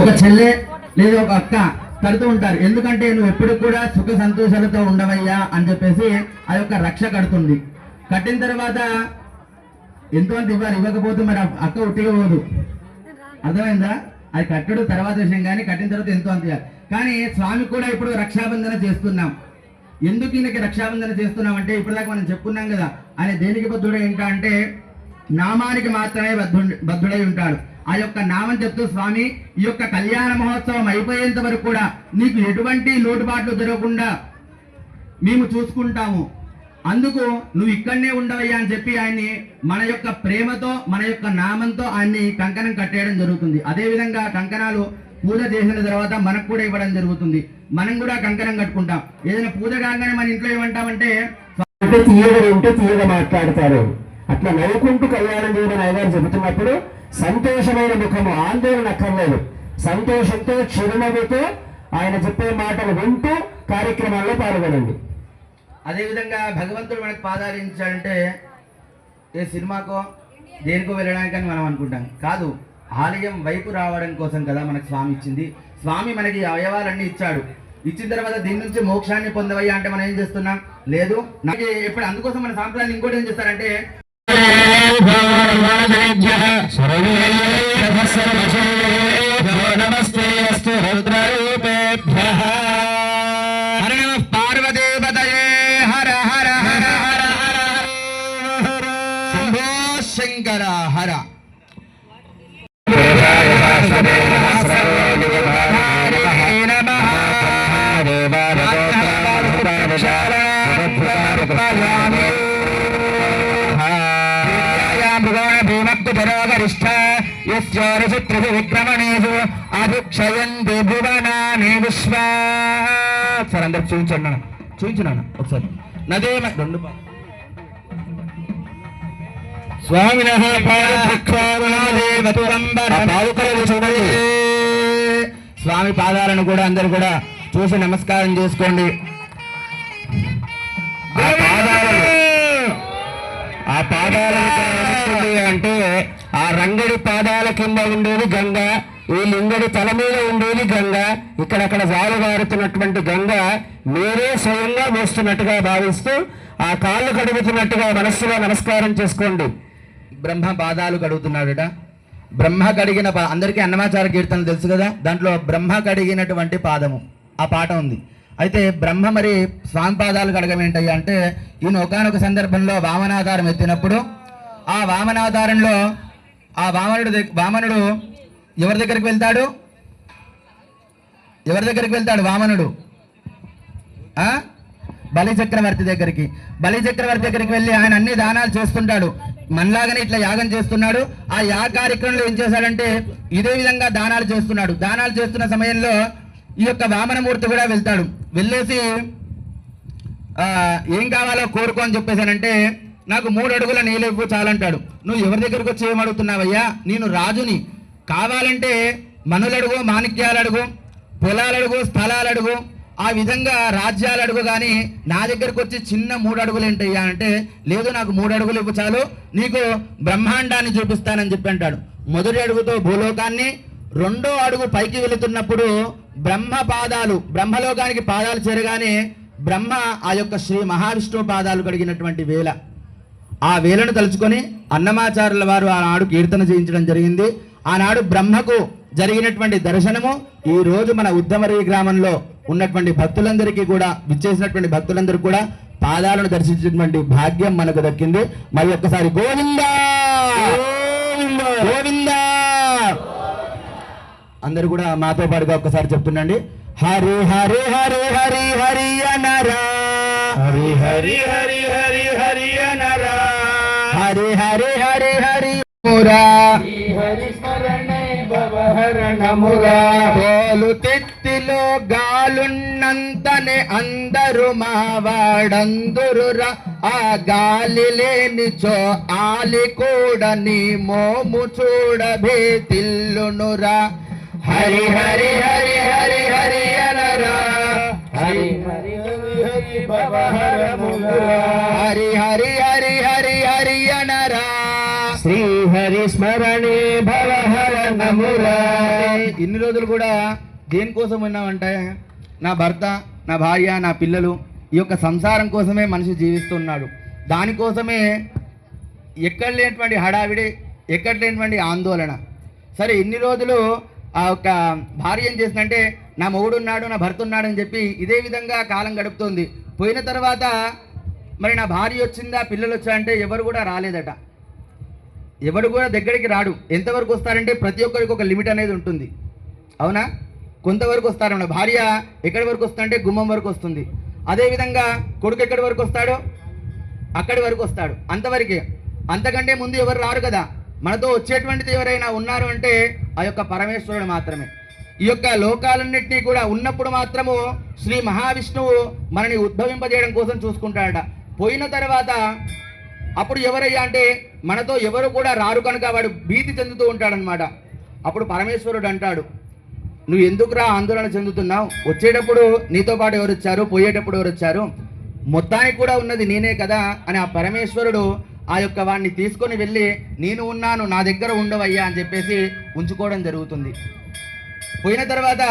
ఒక చెల్లె లేదా ఒక అక్క కడుతూ ఉంటారు. ఎందుకంటే నువ్వు ఎప్పుడు కూడా సుఖ సంతోషాలతో ఉండవయ్యా అని చెప్పేసి ఆ యొక్క రక్ష కడుతుంది. కట్టిన తర్వాత ఎంతో అంత ఇవ్వాలి ఇవ్వకపోతే మరి అక్క ఉట్టిగా పోదు. అర్థమైందా? అది కట్టడు తర్వాత విషయం కానీ కట్టిన తర్వాత ఎంతో అంత ఇవ్వాలి. కానీ స్వామి కూడా ఇప్పుడు రక్షాబంధన చేస్తున్నాం. ఎందుకు ఈయనకి రక్షాబంధన చేస్తున్నాం అంటే ఇప్పటిదాకా మనం చెప్పుకున్నాం కదా. ఆయన దేనికి బద్ధుడై ఉంటా అంటే నామానికి మాత్రమే బద్ధుడు బద్ధుడై ఉంటాడు. ఆ యొక్క నామం చెప్తూ స్వామి ఈ యొక్క కళ్యాణ మహోత్సవం అయిపోయేంత వరకు కూడా నీకు ఎటువంటి లోటుబాట్లు జరగకుండా మేము చూసుకుంటాము. అందుకు నువ్వు ఇక్కడనే ఉండవయ్యా అని చెప్పి ఆయన్ని మన యొక్క ప్రేమతో మన యొక్క నామంతో ఆయన్ని కంకణం కట్టేయడం జరుగుతుంది. అదే విధంగా కంకణాలు పూజ చేసిన తర్వాత మనకు కూడా ఇవ్వడం జరుగుతుంది. మనం కూడా కంకణం కట్టుకుంటాం. ఏదైనా పూజ కాగానే మన ఇంట్లో ఏమంటామంటే అంటే తీయగా ఉంటే తీయగా మాట్లాడతారు. అట్లా నవ్వుకుంటూ కళ్యాణం చేయడం అయ్యగారు చెబుతున్నప్పుడు సంతోషమైన ముఖము ఆందోళన అక్కర్లేదు. సంతోషంతో చిరునవ్వుతో ఆయన చెప్పే మాటలు వింటూ కార్యక్రమాల్లో పాల్గొనండి. అదేవిధంగా భగవంతుడు మనకు పాదాలించాడంటే ఏ సినిమాకో దేనికో వెళ్ళడానికని మనం అనుకుంటాం. కాదు ఆలయం వైపు రావడం కోసం కదా మనకు స్వామి ఇచ్చింది. స్వామి మనకి అవయవాలన్నీ ఇచ్చాడు. ఇచ్చిన తర్వాత దీని నుంచి మోక్షాన్ని పొందవయ్యా అంటే మనం ఏం చేస్తున్నాం? లేదు నాకు ఎప్పుడు అందుకోసం మన సాంప్రదాయం ఇంకోటి ఏం చేస్తారంటే నమస్తే అస్తు రుద్రరూపేభ్యః విక్రమణేషు. అభిక్షయంతి భువనాని విశ్వా. సార్ అందరు చూపించండి చూపించినాను ఒకసారి. నదేమ రెండు పా- స్వామిన చూడండి. స్వామి పాదాలను కూడా అందరు కూడా చూసి నమస్కారం చేసుకోండి. ఆ పాదాలను ఆ పాదాలను ఇక్కడ ఏమిస్తుంది అంటే ఆ రంగడి పాదాల కింద ఉండేది గంగ ఈ లింగడి తల మీద ఉండేది గంగ ఇక్కడక్కడ వాలుగారుతున్నటువంటి గంగ మీరే స్వయంగా మోస్తున్నట్టుగా భావిస్తూ ఆ కాళ్ళు కడుగుతున్నట్టుగా మనస్సులో నమస్కారం చేసుకోండి. బ్రహ్మ పాదాలు కడుగుతున్నాడట. బ్రహ్మ కడిగిన పా అందరికీ అన్నమాచార కీర్తనలు తెలుసు కదా? దాంట్లో బ్రహ్మ కడిగినటువంటి పాదము ఆ పాట ఉంది. అయితే బ్రహ్మ మరి స్వామి పాదాలు కడగమేంటయ్యా అంటే ఈయన ఒకనొక సందర్భంలో వామనాధారం ఎత్తినప్పుడు ఆ వామనాధారంలో ఆ వామనుడు వామనుడు ఎవరి దగ్గరికి వెళ్తాడు? ఎవరి దగ్గరికి వెళ్తాడు వామనుడు? ఆ? బలి చక్రవర్తి దగ్గరికి. బలి చక్రవర్తి దగ్గరికి వెళ్ళి ఆయన అన్ని దానాలు చేస్తుంటాడు. మనలాగానే ఇట్లా యాగం చేస్తున్నాడు. ఆ యాగ కార్యక్రమంలో ఏం చేశాడంటే ఇదే విధంగా దానాలు చేస్తున్నాడు. దానాలు చేస్తున్న సమయంలో ఈ యొక్క వామనమూర్తి కూడా వెళ్తాడు. వెళ్ళేసి ఆ, ఏం కావాలో కోరుకో అని చెప్పేసానంటే నాకు మూడు అడుగుల నీళ్ళివ్వు చాలంటాడు. నువ్వు ఎవరి దగ్గరికి వచ్చి ఏమడుగుతున్నావయ్యా నేను రాజుని. కావాలంటే మనులడుగు మాణిక్యాలడుగు పొలాలడుగు స్థలాలడుగు ఆ విధంగా రాజ్యాలు అడుగు కానీ నా దగ్గరకు వచ్చి చిన్న మూడు అడుగులు ఏంటయ్యా అంటే లేదు నాకు మూడు అడుగులు ఇవ్వు చాలు నీకు బ్రహ్మాండాన్ని చూపిస్తానని చెప్పి అంటాడు. మొదటి అడుగుతో భూలోకాన్ని రెండో అడుగు పైకి వెళుతున్నప్పుడు బ్రహ్మ పాదాలు బ్రహ్మలోకానికి పాదాలు చేరగానే బ్రహ్మ ఆ యొక్క శ్రీ మహావిష్ణువు పాదాలు కడిగినటువంటి వేళ. ఆ వేలను తలుచుకొని అన్నమాచారుల వారు ఆనాడు కీర్తన చేయించడం జరిగింది. ఆనాడు బ్రహ్మకు జరిగినటువంటి దర్శనము ఈ రోజు మన ఉద్దమరి గ్రామంలో ఉన్నటువంటి భక్తులందరికీ కూడా విచ్చేసినటువంటి భక్తులందరికీ కూడా పాదాలను దర్శించినటువంటి భాగ్యం మనకు దక్కింది. మరి ఒక్కసారి గోవిందా! గోవిందా! అందరూ కూడా మాతో పాటుగా ఒక్కసారి చెప్తుండండి. హరి హరి హరి హరి హరి అనరా హరి హరి హరి హరి హరి అనరా హరి హరి హరి హరి మురా హరి స్మరణే భవహరణమురా తోలు తెత్తిలో గాలున్నంతనే అందరు మావాడందురురా ఆ గాలి లేనిచో ఆలి కూడా నీ మోము చూడభే తిల్లునురా హరి హరి హరి హరి హరి అనరా హరి హరి హరి హరి శ్రీహరి శ్రీ స్మరణే ఇన్ని రోజులు కూడా దేనికోసం ఉన్నామంటే నా భర్త నా భార్య నా పిల్లలు ఈ యొక్క సంసారం కోసమే మనిషి జీవిస్తున్నాడు. దానికోసమే ఎక్కడ లేనటువంటి హడావిడి ఎక్కడ లేనటువంటి ఆందోళన. సరే ఇన్ని రోజులు ఆ యొక్క భార్య ఏం చేసిందంటే నా మొగుడు ఉన్నాడు నా భర్త ఉన్నాడు అని చెప్పి ఇదే విధంగా కాలం గడుపుతోంది. పోయిన తర్వాత మరి నా భార్య వచ్చిందా పిల్లలు వచ్చారంటే ఎవరు కూడా రాలేదట. ఎవడు కూడా దగ్గరికి రాడు. ఎంతవరకు వస్తారంటే ప్రతి ఒక్కరికి ఒక లిమిట్ అనేది ఉంటుంది. అవునా? కొంతవరకు వస్తారన్న భార్య ఎక్కడి వరకు వస్తుందంటే గుమ్మం వరకు వస్తుంది. అదేవిధంగా కొడుకు ఎక్కడి వరకు వస్తాడో? అక్కడి వరకు వస్తాడు. అంతవరకే. అంతకంటే ముందు ఎవరు రారు కదా? మనతో వచ్చేటువంటిది ఎవరైనా ఉన్నారు అంటే ఆ యొక్క పరమేశ్వరుడు మాత్రమే. ఈ యొక్క లోకాలన్నింటినీ కూడా ఉన్నప్పుడు మాత్రము శ్రీ మహావిష్ణువు మనని ఉద్భవింపజేయడం కోసం చూసుకుంటాడట. పోయిన తర్వాత అప్పుడు ఎవరయ్యా అంటే మనతో ఎవరు కూడా రారు కనుక వాడు భీతి చెందుతూ ఉంటాడనమాట అప్పుడు పరమేశ్వరుడు అంటాడు నువ్వు ఎందుకురా ఆందోళన చెందుతున్నావు? వచ్చేటప్పుడు నీతో పాటు ఎవరు వచ్చారు? పోయేటప్పుడు ఎవరు వచ్చారు? మొత్తానికి కూడా ఉన్నది నేనే కదా అని ఆ పరమేశ్వరుడు ఆ యొక్క వాడిని తీసుకొని వెళ్ళి నేను ఉన్నాను నా దగ్గర ఉండవయ్యా అని చెప్పేసి ఉంచుకోవడం జరుగుతుంది. పోయిన తర్వాత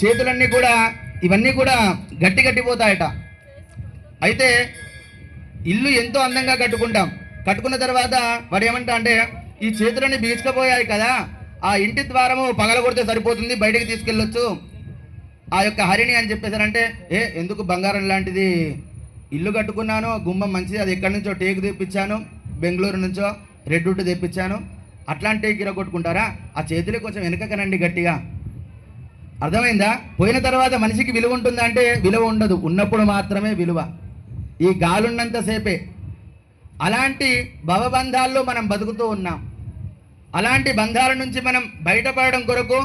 చేతులన్నీ కూడా ఇవన్నీ కూడా గట్టి గట్టిపోతాయట. అయితే ఇల్లు ఎంతో అందంగా కట్టుకుంటాం. కట్టుకున్న తర్వాత వాడు ఏమంటా అంటే ఈ చేతులని బీచుకపోయాయి కదా ఆ ఇంటి ద్వారము పగలగొడితే సరిపోతుంది బయటికి తీసుకెళ్ళొచ్చు. ఆ యొక్క హరిణి అని చెప్పేసారంటే ఏ ఎందుకు బంగారం లాంటిది? ఇల్లు కట్టుకున్నాను గుమ్మం మంచిది అది ఎక్కడి నుంచో టేకు తెప్పించాను బెంగళూరు నుంచో రెడ్ వుడ్ తెప్పించాను అట్లాంటి టేక్ కొట్టుకుంటారా ఆ చేతులే కొంచెం వెనకకనండి గట్టిగా. అర్థమైందా? పోయిన తర్వాత మనిషికి విలువ ఉంటుందా అంటే విలువ ఉండదు. ఉన్నప్పుడు మాత్రమే విలువ. ఈ గాలున్నంతసేపే అలాంటి భవబంధాల్లో మనం బతుకుతూ ఉన్నాం. అలాంటి బంధాల నుంచి మనం బయటపడడం కొరకు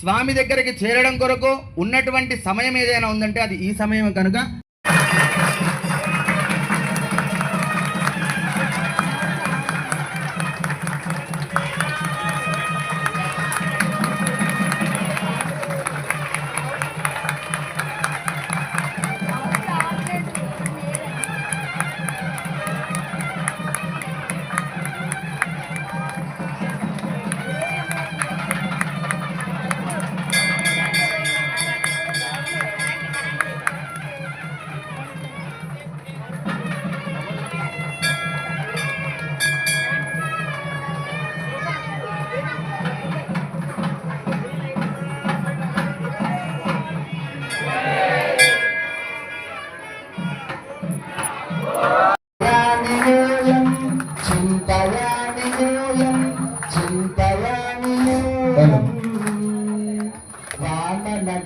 స్వామి దగ్గరికి చేరడం కొరకు ఉన్నటువంటి సమయం ఏదైనా ఉందంటే అది ఈ సమయం కనుక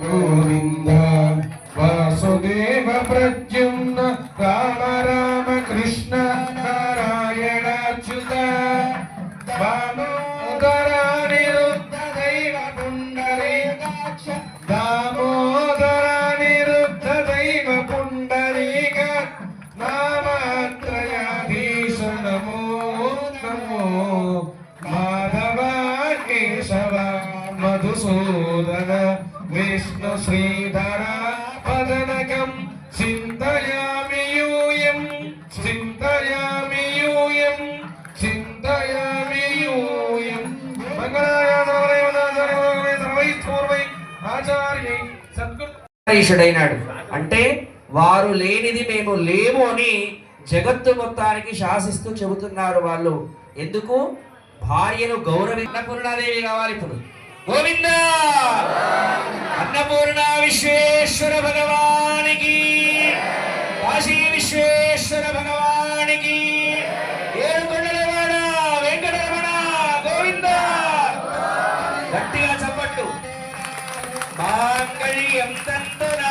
గోవింద వాసుదేవ ప్రద్యుమ్న రామ రామ కృష్ణ నారాయణాచ్యుత దామోదర నిరుద్ధ దైవ పుండరీకాక్ష దామోదర దైవ పుండరీక నామత్రయాధీశ నమో నమో మాధవ కేశవ మధుసూదన శ్రీధర పదనకం చింతయామి యూయం చింతయామి యూయం చింతయామి యూయం ఈశుడైనాడు అంటే వారు లేనిది మేము లేము అని జగత్తు మొత్తానికి శాసిస్తూ చెబుతున్నారు వాళ్ళు ఎందుకు భార్యను గౌరవి అన్నపూర్ణాదేవి కావాలి ఇప్పుడు గోవింద! అన్నపూర్ణ విశ్వేశ్వర భగవానికి! కాశీ విశ్వేశ్వర భగవానికి! ఏడుకొండలవాడ వెంకటరమణ గోవింద! గట్టిగా చప్పట్లు మాంగళ్యం తంతునానేనా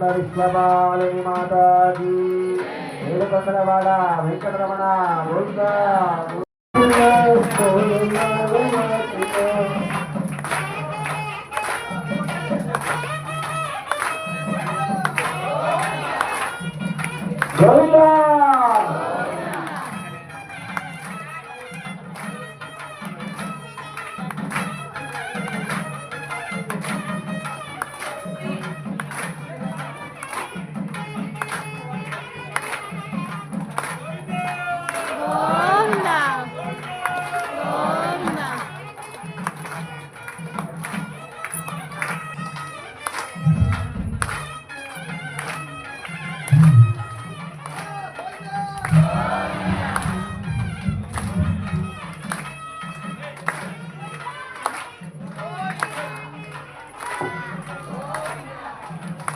జగదంబ విశ్వపాలని మాతాజీ ఏడుకొండలవాడ వెంకటరమణ